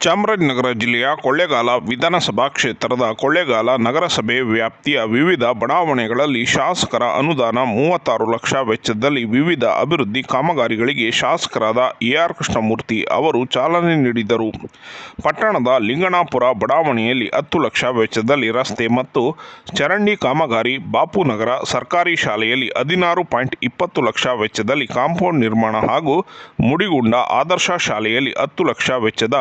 ಚಾಮರಾಜನಗರ ಜಿಲ್ಲೆಯ ಕೊಳ್ಳೇಗಾಲ ವಿಧಾನಸಭಾ ಕ್ಷೇತ್ರದ ಕೊಳ್ಳೇಗಾಲ ನಗರಸಭೆ ವ್ಯಾಪ್ತಿಯ ವಿವಿಧ ಬಡಾವಣೆಗಳಲ್ಲಿ ಶಾಸಕರ ಅನುದಾನ ಮೂವತ್ತಾರು ಲಕ್ಷ ವೆಚ್ಚದಲ್ಲಿ ವಿವಿಧ ಅಭಿವೃದ್ಧಿ ಕಾಮಗಾರಿಗಳಿಗೆ ಶಾಸಕರಾದ ಎ ಆರ್ ಕೃಷ್ಣಮೂರ್ತಿ ಅವರು ಚಾಲನೆ ನೀಡಿದರು. ಪಟ್ಟಣದ ಲಿಂಗಣಾಪುರ ಬಡಾವಣೆಯಲ್ಲಿ ಹತ್ತು ಲಕ್ಷ ವೆಚ್ಚದಲ್ಲಿ ರಸ್ತೆ ಮತ್ತು ಚರಂಡಿ ಕಾಮಗಾರಿ, ಬಾಪುನಗರ ಸರ್ಕಾರಿ ಶಾಲೆಯಲ್ಲಿ ಹದಿನಾರು ಪಾಯಿಂಟ್ ಇಪ್ಪತ್ತು ಲಕ್ಷ ವೆಚ್ಚದಲ್ಲಿ ಕಾಂಪೌಂಡ್ ನಿರ್ಮಾಣ ಹಾಗೂ ಮುಡಿಗುಂಡ ಆದರ್ಶ ಶಾಲೆಯಲ್ಲಿ ಹತ್ತು ಲಕ್ಷ ವೆಚ್ಚದ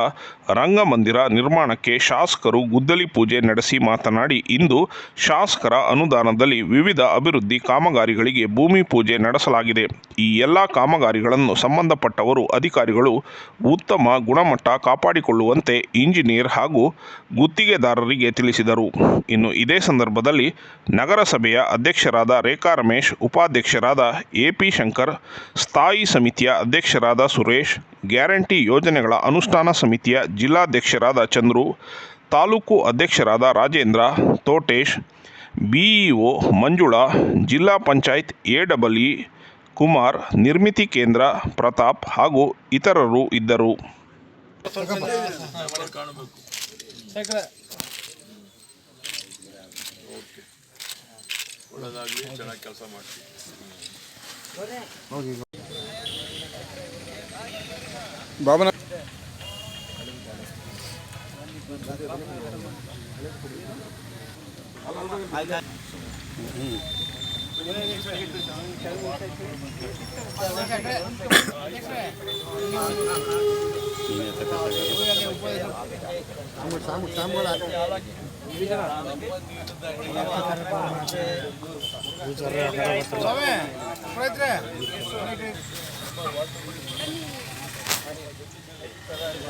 ರಂಗಮಂದಿರ ನಿರ್ಮಾಣಕ್ಕೆ ಶಾಸಕರು ಗುದ್ದಲಿ ಪೂಜೆ ನಡೆಸಿ ಮಾತನಾಡಿ, ಇಂದು ಶಾಸಕರ ಅನುದಾನದಲ್ಲಿ ವಿವಿಧ ಅಭಿವೃದ್ಧಿ ಕಾಮಗಾರಿಗಳಿಗೆ ಭೂಮಿ ಪೂಜೆ ನಡೆಸಲಾಗಿದೆ. ಈ ಎಲ್ಲ ಕಾಮಗಾರಿಗಳನ್ನು ಸಂಬಂಧಪಟ್ಟವರು ಅಧಿಕಾರಿಗಳು ಉತ್ತಮ ಗುಣಮಟ್ಟ ಕಾಪಾಡಿಕೊಳ್ಳುವಂತೆ ಇಂಜಿನಿಯರ್ ಹಾಗೂ ಗುತ್ತಿಗೆದಾರರಿಗೆ ತಿಳಿಸಿದರು. ಇನ್ನು ಇದೇ ಸಂದರ್ಭದಲ್ಲಿ ನಗರಸಭೆಯ ಅಧ್ಯಕ್ಷರಾದ ರೇಖಾ ರಮೇಶ್, ಉಪಾಧ್ಯಕ್ಷರಾದ ಎ ಪಿ ಶಂಕರ್, ಸ್ಥಾಯಿ ಸಮಿತಿಯ ಅಧ್ಯಕ್ಷರಾದ ಸುರೇಶ್ ಗ್ಯಾರಂಟಿ ಯೋಜನೆಗಳ ಅನುಷ್ಠಾನ ಸಮಿತಿಯ ಜಿಲ್ಲಾಧ್ಯಕ್ಷರಾದ ಚಂದ್ರು, ತಾಲೂಕು ಅಧ್ಯಕ್ಷರಾದ ರಾಜೇಂದ್ರ, ತೋಟೇಶ್, ಬಿಇಒ ಮಂಜುಳಾ, ಜಿಲ್ಲಾ panchayat A double E Kumar, Nirmiti Kendra Pratap ಹಾಗೂ ಇತರರು ಇದ್ದರು. ಒಳ್ಳೆದಾಗಲಿ, ಚೆನ್ನಾಗಿ ಕೆಲಸ ಮಾಡ್ತೀವಿ బాబు సాము సాము కూడా ప్రయత్నం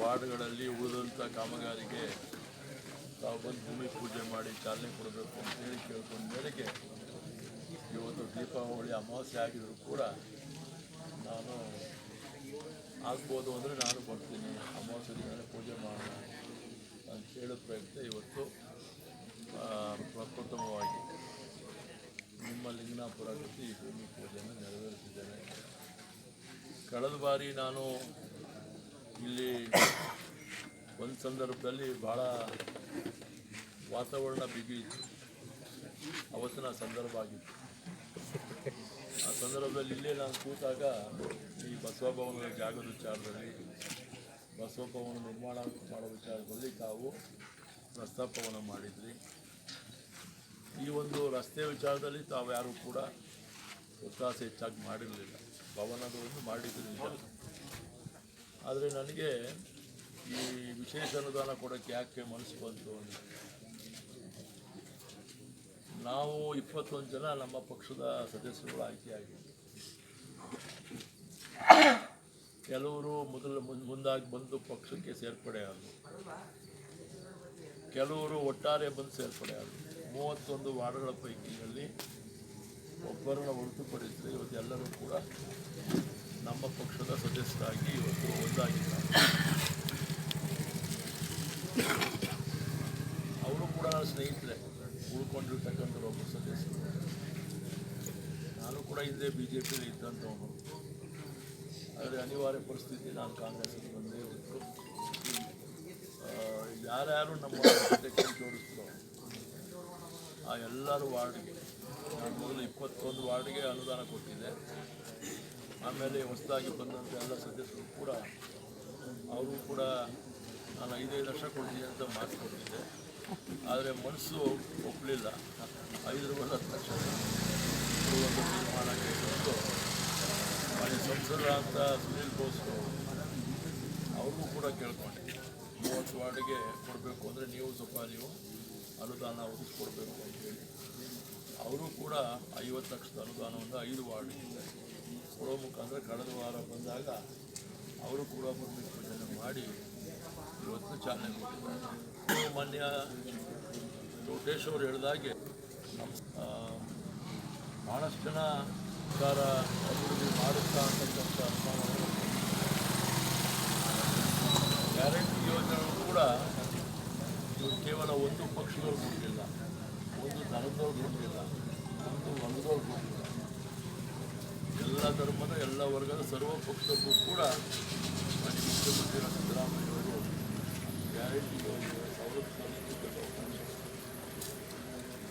ವಾರ್ಡ್ಗಳಲ್ಲಿ ಉಳಿದಂಥ ಕಾಮಗಾರಿಗೆ ತಾವು ಬಂದು ಭೂಮಿ ಪೂಜೆ ಮಾಡಿ ಚಾಲನೆ ಕೊಡಬೇಕು ಅಂತೇಳಿ ಕೇಳ್ಕೊಂಡ ಮೇರೆಗೆ ಇವತ್ತು ದೀಪಾವಳಿ ಅಮಾವಾಸ್ಯೆ ಆಗಿದ್ರು ಕೂಡ ನಾನು ಆಗ್ಬೋದು ಅಂದರೆ ನಾನು ಬರ್ತೀನಿ. ಅಮಾವಾಸ್ಯೆ ದಿನ ಪೂಜೆ ಮಾಡೋಣ ಅಂತ ಹೇಳೋ ಪ್ರಯತ್ನ ಇವತ್ತು ಪ್ರಪ್ರಥಮವಾಗಿ ನಿಮ್ಮ ಲಿಂಗನಾಪುರ ಜೊತೆ ಈ ಭೂಮಿ ಪೂಜೆಯನ್ನು ನೆರವೇರಿಸಿದ್ದೇನೆ. ಕಳೆದ ಬಾರಿ ನಾನು ಇಲ್ಲಿ ಒಂದು ಸಂದರ್ಭದಲ್ಲಿ ಭಾಳ ವಾತಾವರಣ ಬಿಗಿ ಇತ್ತು. ಅವತ್ತಿನ ಸಂದರ್ಭ ಆಗಿತ್ತು. ಆ ಸಂದರ್ಭದಲ್ಲಿ ಇಲ್ಲೇ ನಾನು ಕೂತಾಗ ಈ ಬಸವ ಭವನದ ಜಾಗದ ವಿಚಾರದಲ್ಲಿ ಬಸವ ಭವನ ನಿರ್ಮಾಣ ಮಾಡೋ ವಿಚಾರದಲ್ಲಿ ತಾವು ಪ್ರಸ್ತಾಪವನ್ನು ಮಾಡಿದ್ರಿ. ಈ ಒಂದು ರಸ್ತೆ ವಿಚಾರದಲ್ಲಿ ತಾವು ಯಾರೂ ಕೂಡ ಒತ್ತಾಸೆ ಹೆಚ್ಚಾಗಿ ಮಾಡಿರಲಿಲ್ಲ. ಒಂದು ಮಾಡಿದ್ರು ಆದರೆ ನನಗೆ ಈ ವಿಶೇಷ ಅನುದಾನ ಕೊಡೋಕ್ಕೆ ಯಾಕೆ ಮನಸ್ಸು ಬಂತು ಅಂದರೆ ನಾವು ಇಪ್ಪತ್ತೊಂದು ಜನ ನಮ್ಮ ಪಕ್ಷದ ಸದಸ್ಯರುಗಳು ಆಯ್ಕೆಯಾಗಿದ್ವಿ ಕೆಲವರು ಮೊದಲು ಮುಂದಾಗಿ ಬಂದು ಪಕ್ಷಕ್ಕೆ ಸೇರ್ಪಡೆ ಆದರು. ಕೆಲವರು ಒಟ್ಟಾರೆ ಬಂದು ಸೇರ್ಪಡೆ ಆದರು. ಮೂವತ್ತೊಂದು ವಾರ್ಡ್ಗಳ ಪೈಕಿಯಲ್ಲಿ ಒಬ್ಬರನ್ನ ಹೊರತುಪಡಿಸಿದರೆ ಇವತ್ತೆಲ್ಲರೂ ಕೂಡ ನಮ್ಮ ಪಕ್ಷದ ಸದಸ್ಯರಾಗಿ ಇವತ್ತು ಒಂದಾಗಿಲ್ಲ ಅವರು ಕೂಡ ನನ್ನ ಸ್ನೇಹಿತರೆ ಉಳ್ಕೊಂಡಿರ್ತಕ್ಕಂಥ ಒಬ್ಬ ಸದಸ್ಯರು. ನಾನು ಕೂಡ ಹಿಂದೆ ಬಿ ಜೆ ಪಿಲಿ ಇದ್ದಂಥವನು. ಆದರೆ ಅನಿವಾರ್ಯ ಪರಿಸ್ಥಿತಿ, ನಾನು ಕಾಂಗ್ರೆಸ್ಗೆ ಬಂದೇ ಇವತ್ತು ಯಾರ್ಯಾರು ನಮ್ಮ ಜೊತೆ ಕೈ ಆ ಎಲ್ಲರೂ ವಾರ್ಡ್ಗೆ, ನಾನು ಮೊದಲು ಇಪ್ಪತ್ತೊಂದು ವಾರ್ಡ್ಗೆ ಅನುದಾನ ಕೊಟ್ಟಿದ್ದೆ. ಆಮೇಲೆ ಹೊಸದಾಗಿ ಬಂದಂಥ ಎಲ್ಲ ಸದಸ್ಯರು ಕೂಡ, ಅವರು ಕೂಡ ನಾನು ಐದೈದು ಲಕ್ಷ ಕೊಡ್ತೀನಿ ಅಂತ ಮಾತು ಕೊಟ್ಟಿದ್ದೆ. ಆದರೆ ಮನಸ್ಸು ಒಪ್ಪಲಿಲ್ಲ ಐದರವಲ್ಲ ಹತ್ತು ಲಕ್ಷ. ಒಂದು ತೀರ್ಮಾನ ಕೈಗೊಂಡು ಮಾನ್ಯ ಸಂಸದ ಅಂತ ಸುನೀಲ್ ಬೋಸ್ ಅವ್ರಿಗೂ ಕೂಡ ಕೇಳ್ಕೊಂಡೆ. ಮೂವತ್ತು ವಾರ್ಡ್ಗೆ ಕೊಡಬೇಕು ಅಂದರೆ ನೀವು ಸ್ವಲ್ಪ ನೀವು ಅನುದಾನ ಒದಗಿಸ್ಕೊಡ್ಬೇಕು ಅಂತೇಳಿ ಅವರು ಕೂಡ ಐವತ್ತು ಲಕ್ಷದ ಅನುದಾನವನ್ನು ಐದು ವಾರ್ಡ್ಗೆ ಕೊಡೋ ಮುಖಾಂತರ ಕಳೆದ ವಾರ ಬಂದಾಗ ಅವರು ಕೂಡ ಪೂಜನೆ ಮಾಡಿ ಇವತ್ತು ಚಾಲನೆ ಕೊಟ್ಟಿದ್ದಾರೆ. ಮಾನ್ಯ ಲೋಟೇಶ್ ಅವರು ಹೇಳಿದಾಗೆ ಭಾಳಷ್ಟು ಜನ ಸರ್ಕಾರ ಅಭಿವೃದ್ಧಿ ಮಾಡುತ್ತಾ ಅಂತಕ್ಕಂಥ ಗ್ಯಾರಂಟಿ ಯೋಜನೆಗಳು ಕೂಡ ಇವರು ಕೇವಲ ಒಂದು ಪಕ್ಷದವ್ರು ಕೊಟ್ಟಿಲ್ಲ, ಒಂದು ದನದವ್ರು ಕೊಟ್ಟಿಲ್ಲ, ಒಂದು ಹೊಲದವ್ರು ಕೊಟ್ಟಿಲ್ಲ. ಎಲ್ಲ ಧರ್ಮದ, ಎಲ್ಲ ವರ್ಗದ ಸರ್ವ ಪಕ್ಷಕ್ಕೂ ಕೂಡ ಮಾಜಿ ಮುಖ್ಯಮಂತ್ರಿ ಸಿದ್ದರಾಮಯ್ಯವರು ಗ್ಯಾರಂಟಿ ಯೋಜನೆ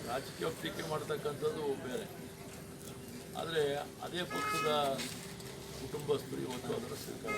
ರಾಜಕೀಯ ಟೀಕೆ ಮಾಡ್ತಕ್ಕಂಥದ್ದು ಬೇರೆ. ಆದರೆ ಅದೇ ಪಕ್ಷದ ಕುಟುಂಬಸ್ಥರು ಇವತ್ತು ಅದರ ಸ್ವೀಕಾರ